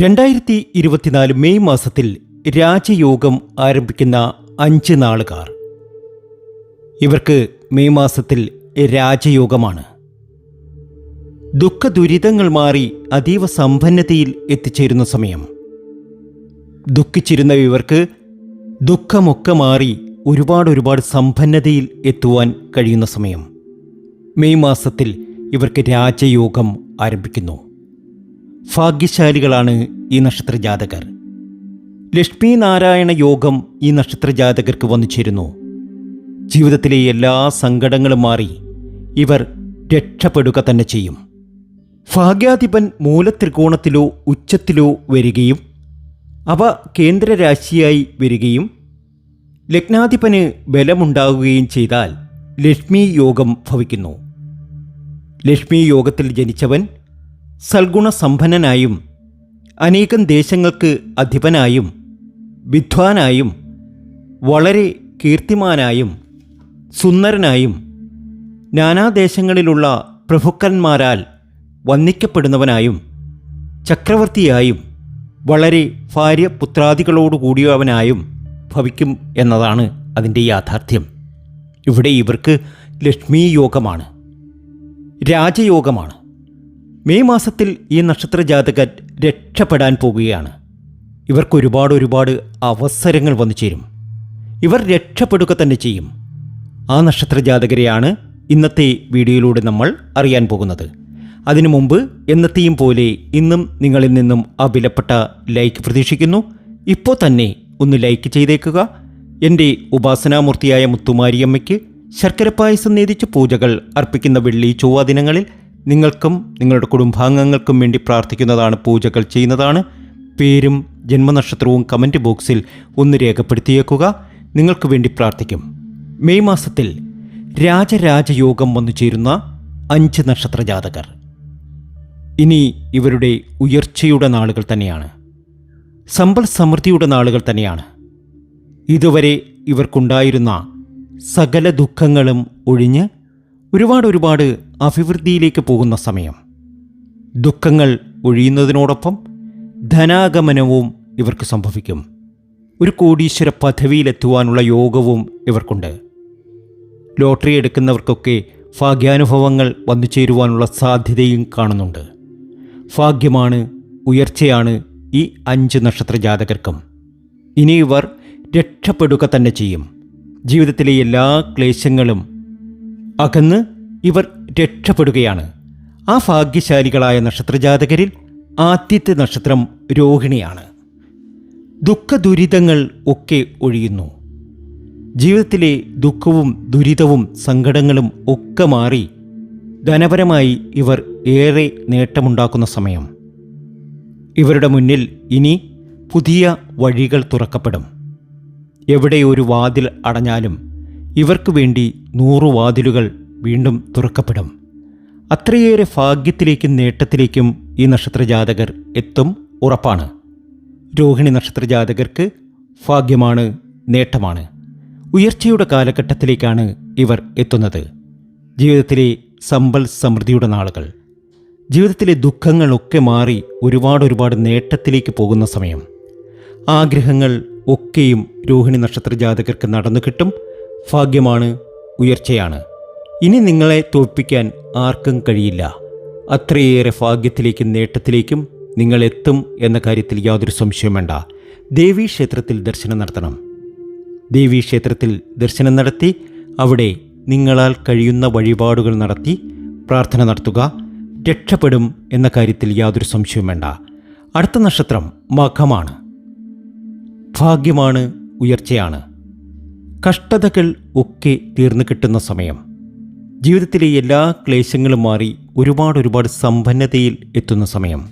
രണ്ടായിരത്തി ഇരുപത്തിനാല് മെയ് മാസത്തിൽ രാജയോഗം ആരംഭിക്കുന്ന അഞ്ച് നാളുകാർ. ഇവർക്ക് മെയ് മാസത്തിൽ രാജയോഗമാണ്. ദുഃഖ ദുരിതങ്ങൾ മാറി അതീവ സമ്പന്നതയിൽ എത്തിച്ചേരുന്ന സമയം. ദുഃഖിച്ചിരുന്ന ഇവർക്ക് ദുഃഖമൊക്കെ മാറി ഒരുപാട് ഒരുപാട് സമ്പന്നതയിൽ എത്തുവാൻ കഴിയുന്ന സമയം. മെയ് മാസത്തിൽ ഇവർക്ക് രാജയോഗം ആരംഭിക്കുന്നു. ഭാഗ്യശാലികളാണ് ഈ നക്ഷത്ര ജാതകർ ലക്ഷ്മി നാരായണ യോഗം ഈ നക്ഷത്ര ജാതകർക്ക് വന്നു ചേരുന്നു. ജീവിതത്തിലെ എല്ലാ സങ്കടങ്ങളും മാറി ഇവർ രക്ഷപ്പെടുക തന്നെ ചെയ്യും. ഭാഗ്യാധിപൻ മൂലത്രികോണത്തിലോ ഉച്ചത്തിലോ വരികയും അവ കേന്ദ്രരാശിയായി വരികയും ലഗ്നാധിപന് ബലമുണ്ടാകുകയും ചെയ്താൽ ലക്ഷ്മി യോഗം ഭവിക്കുന്നു. ലക്ഷ്മി യോഗത്തിൽ ജനിച്ചവൻ സൽഗുണസമ്പന്നനായും അനേകം ദേശങ്ങൾക്ക് അധിപനായും വിദ്വാനായും വളരെ കീർത്തിമാനായും സുന്ദരനായും നാനാദേശങ്ങളിലുള്ള പ്രഭുക്കന്മാരാൽ വന്ദിക്കപ്പെടുന്നവനായും ചക്രവർത്തിയായും വളരെ ഭാര്യ പുത്രാദികളോടുകൂടിയവനായും ഭവിക്കും എന്നതാണ് അതിന്റെ യാഥാർത്ഥ്യം. ഇവിടെ ഇവർക്ക് ലക്ഷ്മി യോഗമാണ് രാജയോഗമാണ്. മെയ് മാസത്തിൽ ഈ നക്ഷത്ര ജാതകർ രക്ഷപ്പെടാൻ പോകുകയാണ് ഇവർക്ക് ഒരുപാട് ഒരുപാട് അവസരങ്ങൾ വന്നു ചേരും. ഇവർ രക്ഷപ്പെടുക തന്നെ ചെയ്യും. ആ നക്ഷത്ര ജാതകരെയാണ് ഇന്നത്തെ വീഡിയോയിലൂടെ നമ്മൾ അറിയാൻ പോകുന്നത്. അതിനു മുമ്പ് എന്നത്തെയും പോലെ ഇന്നും നിങ്ങളിൽ നിന്നും ആ വിലപ്പെട്ട ലൈക്ക് പ്രതീക്ഷിക്കുന്നു. ഇപ്പോൾ തന്നെ ഒന്ന് ലൈക്ക് ചെയ്തേക്കുക. എന്റെ ഉപാസനാമൂർത്തിയായ മുത്തുമാരിയമ്മയ്ക്ക് ശർക്കര പായസം നേതിച്ച് പൂജകൾ അർപ്പിക്കുന്ന വെള്ളി ചൊവ്വ ദിനങ്ങളിൽ നിങ്ങൾക്കും നിങ്ങളുടെ കുടുംബാംഗങ്ങൾക്കും വേണ്ടി പ്രാർത്ഥിക്കുന്നതാണ് പൂജകൾ ചെയ്യുന്നതാണ്. പേരും ജന്മനക്ഷത്രവും കമന്റ് ബോക്സിൽ ഒന്ന് രേഖപ്പെടുത്തിയേക്കുക. നിങ്ങൾക്ക് വേണ്ടി പ്രാർത്ഥിക്കും. മെയ് മാസത്തിൽ രാജരാജയോഗം വന്നു ചേരുന്ന അഞ്ച് നക്ഷത്ര ജാതകർ. ഇനി ഇവരുടെ ഉയർച്ചയുടെ നാളുകൾ തന്നെയാണ്. സമ്പൽ സമൃദ്ധിയുടെ നാളുകൾ തന്നെയാണ്. ഇതുവരെ ഇവർക്കുണ്ടായിരുന്ന സകല ദുഃഖങ്ങളും ഒഴിഞ്ഞ് ഒരുപാട് ഒരുപാട് അഭിവൃദ്ധിയിലേക്ക് പോകുന്ന സമയം. ദുഃഖങ്ങൾ ഒഴിയുന്നതിനോടൊപ്പം ധനാഗമനവും ഇവർക്ക് സംഭവിക്കും. ഒരു കോടീശ്വര പദവിയിലെത്തുവാനുള്ള യോഗവും ഇവർക്കുണ്ട്. ലോട്ടറി എടുക്കുന്നവർക്കൊക്കെ ഭാഗ്യാനുഭവങ്ങൾ വന്നു ചേരുവാനുള്ള സാധ്യതയും കാണുന്നുണ്ട്. ഭാഗ്യമാണ് ഉയർച്ചയാണ് ഈ അഞ്ച് നക്ഷത്ര ജാതകർക്കും. ഇനി ഇവർ രക്ഷപ്പെടുക തന്നെ ചെയ്യും. ജീവിതത്തിലെ എല്ലാ ക്ലേശങ്ങളും അകന്ന് ഇവർ രക്ഷപ്പെടുകയാണ്. ആ ഭാഗ്യശാലികളായ നക്ഷത്രജാതകരിൽ ആദ്യത്തെ നക്ഷത്രം രോഹിണിയാണ്. ദുഃഖ ദുരിതങ്ങൾ ഒക്കെ ഒഴിയുന്നു. ജീവിതത്തിലെ ദുഃഖവും ദുരിതവും സങ്കടങ്ങളും ഒക്കെ മാറി ധനപരമായി ഇവർ ഏറെ നേട്ടമുണ്ടാക്കുന്ന സമയം. ഇവരുടെ മുന്നിൽ ഇനി പുതിയ വഴികൾ തുറക്കപ്പെടും. എവിടെ ഒരു വാതിൽ അടഞ്ഞാലും ഇവർക്ക് വേണ്ടി നൂറു വാതിലുകൾ വീണ്ടും തുറക്കപ്പെടും. അത്രയേറെ ഭാഗ്യത്തിലേക്കും നേട്ടത്തിലേക്കും ഈ നക്ഷത്രജാതകർ എത്തും ഉറപ്പാണ്. രോഹിണി നക്ഷത്രജാതകർക്ക് ഭാഗ്യമാണ് നേട്ടമാണ്. ഉയർച്ചയുടെ കാലഘട്ടത്തിലേക്കാണ് ഇവർ എത്തുന്നത്. ജീവിതത്തിലെ സമ്പൽ സമൃദ്ധിയുടെ നാളുകൾ. ജീവിതത്തിലെ ദുഃഖങ്ങളൊക്കെ മാറി ഒരുപാട് ഒരുപാട് നേട്ടത്തിലേക്ക് പോകുന്ന സമയം. ആഗ്രഹങ്ങൾ ഒക്കെയും രോഹിണി നക്ഷത്ര ജാതകർക്ക് നടന്നു കിട്ടും. ഭാഗ്യമാണ് ഉയർച്ചയാണ്. ഇനി നിങ്ങളെ തോൽപ്പിക്കാൻ ആർക്കും കഴിയില്ല. അത്രയേറെ ഭാഗ്യത്തിലേക്കും നേട്ടത്തിലേക്കും നിങ്ങൾ എത്തും എന്ന കാര്യത്തിൽ യാതൊരു സംശയം വേണ്ട. ദേവീ ക്ഷേത്രത്തിൽ ദർശനം നടത്തണം. ദേവീ ക്ഷേത്രത്തിൽ ദർശനം നടത്തി അവിടെ നിങ്ങളാൽ കഴിയുന്ന വഴിപാടുകൾ നടത്തി പ്രാർത്ഥന നടത്തുക രക്ഷപ്പെടും എന്ന കാര്യത്തിൽ യാതൊരു സംശയവും വേണ്ട. അടുത്ത നക്ഷത്രം മഖമാണ്. ഭാഗ്യമാണ് ഉയർച്ചയാണ്. കഷ്ടതകൾ ഒക്കെ തീർന്നു കിട്ടുന്ന സമയം. ജീവിതത്തിലെ എല്ലാ ക്ലേശങ്ങളും മാറി ഒരുപാട് ഒരുപാട് സമ്പന്നതയിൽ എത്തുന്ന സമയം.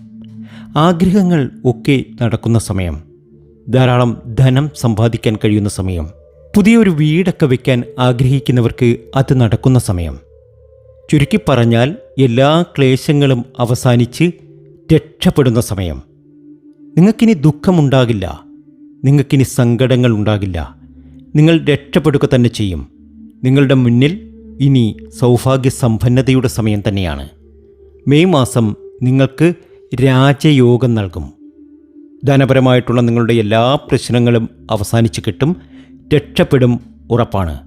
ആഗ്രഹങ്ങൾ ഒക്കെ നടക്കുന്ന സമയം. ധാരാളം ധനം സമ്പാദിക്കാൻ കഴിയുന്ന സമയം. പുതിയൊരു വീടൊക്കെ വയ്ക്കാൻ ആഗ്രഹിക്കുന്നവർക്ക് അത് നടക്കുന്ന സമയം. ചുരുക്കി പറഞ്ഞാൽ എല്ലാ ക്ലേശങ്ങളും അവസാനിച്ച് രക്ഷപ്പെടുന്ന സമയം. നിങ്ങൾക്കിനി ദുഃഖമുണ്ടാകില്ല. നിങ്ങൾക്കിനി സങ്കടങ്ങൾ ഉണ്ടാകില്ല നിങ്ങൾ രക്ഷപ്പെടുക തന്നെ ചെയ്യും. നിങ്ങളുടെ മുന്നിൽ ഇനി സൗഭാഗ്യസമ്പന്നതയുടെ സമയം തന്നെയാണ്. മെയ് മാസം നിങ്ങൾക്ക് രാജയോഗം നൽകും. ധനപരമായിട്ടുള്ള നിങ്ങളുടെ എല്ലാ പ്രശ്നങ്ങളും അവസാനിച്ചു കിട്ടും രക്ഷപ്പെടും ഉറപ്പാണ്.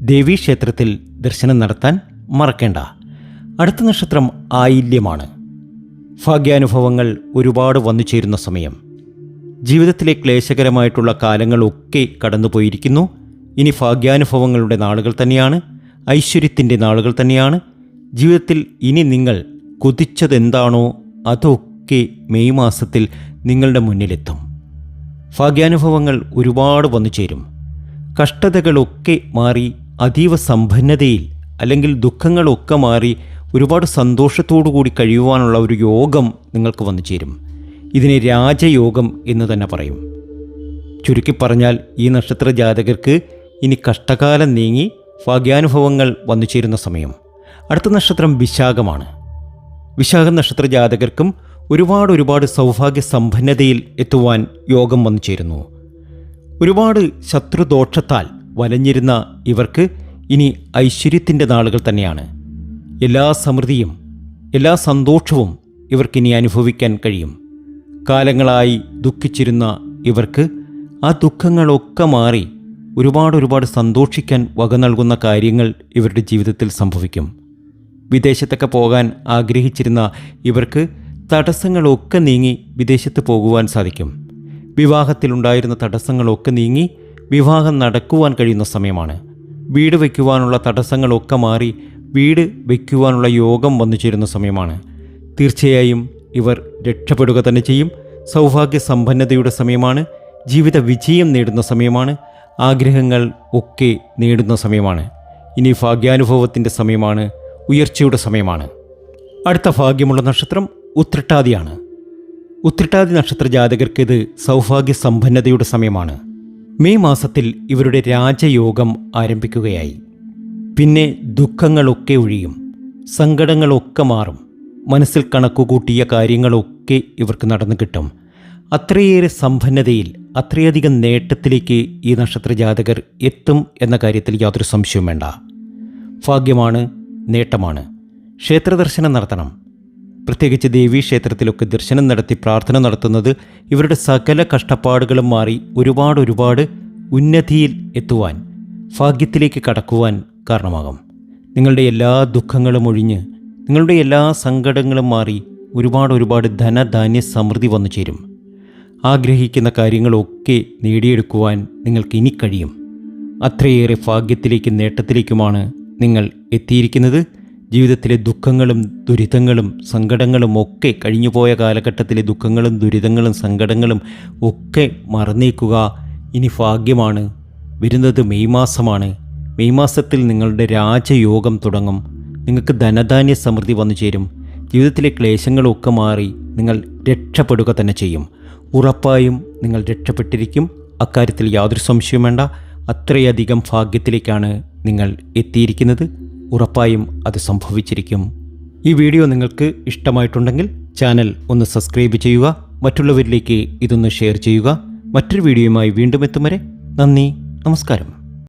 ദേവീക്ഷേത്രത്തിൽ ദർശനം നടത്താൻ മറക്കേണ്ട. അടുത്ത നക്ഷത്രം ആയില്യമാണ്. ഭാഗ്യാനുഭവങ്ങൾ ഒരുപാട് വന്നു ചേരുന്ന സമയം. ജീവിതത്തിലെ ക്ലേശകരമായിട്ടുള്ള കാലങ്ങളൊക്കെ കടന്നുപോയിരിക്കുന്നു. ഇനി ഭാഗ്യാനുഭവങ്ങളുടെ നാളുകൾ തന്നെയാണ്. ഐശ്വര്യത്തിന്റെ നാളുകൾ തന്നെയാണ്. ജീവിതത്തിൽ ഇനി നിങ്ങൾ കൊതിച്ചതെന്താണോ അതൊക്കെ മെയ് മാസത്തിൽ നിങ്ങളുടെ മുന്നിലെത്തും. ഭാഗ്യാനുഭവങ്ങൾ ഒരുപാട് വന്നു ചേരും. കഷ്ടതകളൊക്കെ മാറി അതീവ സമ്പന്നതയിൽ അല്ലെങ്കിൽ ദുഃഖങ്ങളൊക്കെ മാറി ഒരുപാട് സന്തോഷത്തോടു കൂടി കഴിയുവാനുള്ള ഒരു യോഗം നിങ്ങൾക്ക് വന്നു ചേരും. ഇതിനെ രാജയോഗം എന്ന് തന്നെ പറയും. ചുരുക്കി പറഞ്ഞാൽ ഈ നക്ഷത്ര ജാതകർക്ക് ഇനി കഷ്ടകാലം നീങ്ങി ഭാഗ്യാനുഭവങ്ങൾ വന്നു ചേരുന്ന സമയം. അടുത്ത നക്ഷത്രം വിശാഖമാണ്. വിശാഖ നക്ഷത്ര ജാതകർക്കും ഒരുപാട് ഒരുപാട് സൗഭാഗ്യ സമ്പന്നതയിൽ എത്തുവാൻ യോഗം വന്നു ചേരുന്നു. ഒരുപാട് ശത്രുദോഷത്താൽ വലഞ്ഞിരുന്ന ഇവർക്ക് ഇനി ഐശ്വര്യത്തിന്റെ നാളുകൾ തന്നെയാണ്. എല്ലാ സമൃദ്ധിയും എല്ലാ സന്തോഷവും ഇവർക്കിനി അനുഭവിക്കാൻ കഴിയും. കാലങ്ങളായി ദുഃഖിച്ചിരുന്ന ഇവർക്ക് ആ ദുഃഖങ്ങളൊക്കെ മാറി ഒരുപാട് ഒരുപാട് സന്തോഷിക്കാൻ വക നൽകുന്ന കാര്യങ്ങൾ ഇവരുടെ ജീവിതത്തിൽ സംഭവിക്കും. വിദേശത്തൊക്കെ പോകാൻ ആഗ്രഹിച്ചിരുന്ന ഇവർക്ക് തടസ്സങ്ങളൊക്കെ നീങ്ങി വിദേശത്ത് പോകുവാൻ സാധിക്കും. വിവാഹത്തിലുണ്ടായിരുന്ന തടസ്സങ്ങളൊക്കെ നീങ്ങി വിവാഹം നടക്കുവാൻ കഴിയുന്ന സമയമാണ്. വീട് വയ്ക്കുവാനുള്ള തടസ്സങ്ങളൊക്കെ മാറി വീട് വയ്ക്കുവാനുള്ള യോഗം വന്നു ചേരുന്ന സമയമാണ്. തീർച്ചയായും ഇവർ രക്ഷപ്പെടുക തന്നെ ചെയ്യും. സൗഭാഗ്യ സമ്പന്നതയുടെ സമയമാണ്. ജീവിത വിജയം നേടുന്ന സമയമാണ്. ആഗ്രഹങ്ങൾ ഒക്കെ നേടുന്ന സമയമാണ്. ഇനി ഭാഗ്യാനുഭവത്തിന്റെ സമയമാണ് ഉയർച്ചയുടെ സമയമാണ്. അടുത്ത ഭാഗ്യമുള്ള നക്ഷത്രം ഉത്രട്ടാതിയാണ്. ഉത്രട്ടാതി നക്ഷത്ര ജാതകർക്ക് ഇത് സൗഭാഗ്യ സമ്പന്നതയുടെ സമയമാണ്. മെയ് മാസത്തിൽ ഇവരുടെ രാജയോഗം ആരംഭിക്കുകയായി. പിന്നെ ദുഃഖങ്ങളൊക്കെ ഒഴിയും സങ്കടങ്ങളൊക്കെ മാറും മനസ്സിൽ കണക്കുകൂട്ടിയ കാര്യങ്ങളൊക്കെ ഇവർക്ക് നടന്നു കിട്ടും. അത്രയേറെ സമ്പന്നതയിൽ അത്രയധികം നേട്ടത്തിലേക്ക് ഈ നക്ഷത്ര ജാതകർ എത്തും എന്ന കാര്യത്തിൽ യാതൊരു സംശയവും വേണ്ട. ഭാഗ്യമാണ് നേട്ടമാണ്. ക്ഷേത്രദർശനം നടത്തണം. പ്രത്യേകിച്ച് ദേവീ ക്ഷേത്രത്തിലൊക്കെ ദർശനം നടത്തി പ്രാർത്ഥന നടത്തുന്നത് ഇവരുടെ സകല കഷ്ടപ്പാടുകളും മാറി ഒരുപാട് ഒരുപാട് ഉന്നതിയിൽ എത്തുവാൻ ഭാഗ്യത്തിലേക്ക് കടക്കുവാൻ കാരണമാകും. നിങ്ങളുടെ എല്ലാ ദുഃഖങ്ങളും ഒഴിഞ്ഞ് നിങ്ങളുടെ എല്ലാ സങ്കടങ്ങളും മാറി ഒരുപാട് ഒരുപാട് ധനധാന്യ സമൃദ്ധി വന്നു ചേരും ആഗ്രഹിക്കുന്ന കാര്യങ്ങളൊക്കെ നേടിയെടുക്കുവാൻ നിങ്ങൾക്ക് ഇനി കഴിയും. അത്രയേറെ ഭാഗ്യത്തിലേക്കും നേട്ടത്തിലേക്കുമാണ് നിങ്ങൾ എത്തിയിരിക്കുന്നത്. ജീവിതത്തിലെ ദുഃഖങ്ങളും ദുരിതങ്ങളും സങ്കടങ്ങളും ഒക്കെ കഴിഞ്ഞുപോയ കാലഘട്ടത്തിലെ ദുഃഖങ്ങളും ദുരിതങ്ങളും സങ്കടങ്ങളും ഒക്കെ മറന്നേക്കുക ഇനി ഭാഗ്യമാണ്. വരുന്നത് മെയ് മാസമാണ്. മെയ് മാസത്തിൽ നിങ്ങളുടെ രാജയോഗം തുടങ്ങും. നിങ്ങൾക്ക് ധനധാന്യ സമൃദ്ധി വന്നു ചേരും. ജീവിതത്തിലെ ക്ലേശങ്ങളൊക്കെ മാറി നിങ്ങൾ രക്ഷപ്പെടുക തന്നെ ചെയ്യും. ഉറപ്പായും നിങ്ങൾ രക്ഷപ്പെട്ടിരിക്കും. അക്കാര്യത്തിൽ യാതൊരു സംശയവും വേണ്ട. അത്രയധികം ഭാഗ്യത്തിലേക്കാണ് നിങ്ങൾ എത്തിയിരിക്കുന്നത്. ഉറപ്പായും അത് സംഭവിച്ചിരിക്കും. ഈ വീഡിയോ നിങ്ങൾക്ക് ഇഷ്ടമായിട്ടുണ്ടെങ്കിൽ ചാനൽ ഒന്ന് സബ്സ്ക്രൈബ് ചെയ്യുക. മറ്റുള്ളവരിലേക്ക് ഇതൊന്ന് ഷെയർ ചെയ്യുക. മറ്റൊരു വീഡിയോയുമായി വീണ്ടും എത്തും വരെ നന്ദി. നമസ്കാരം.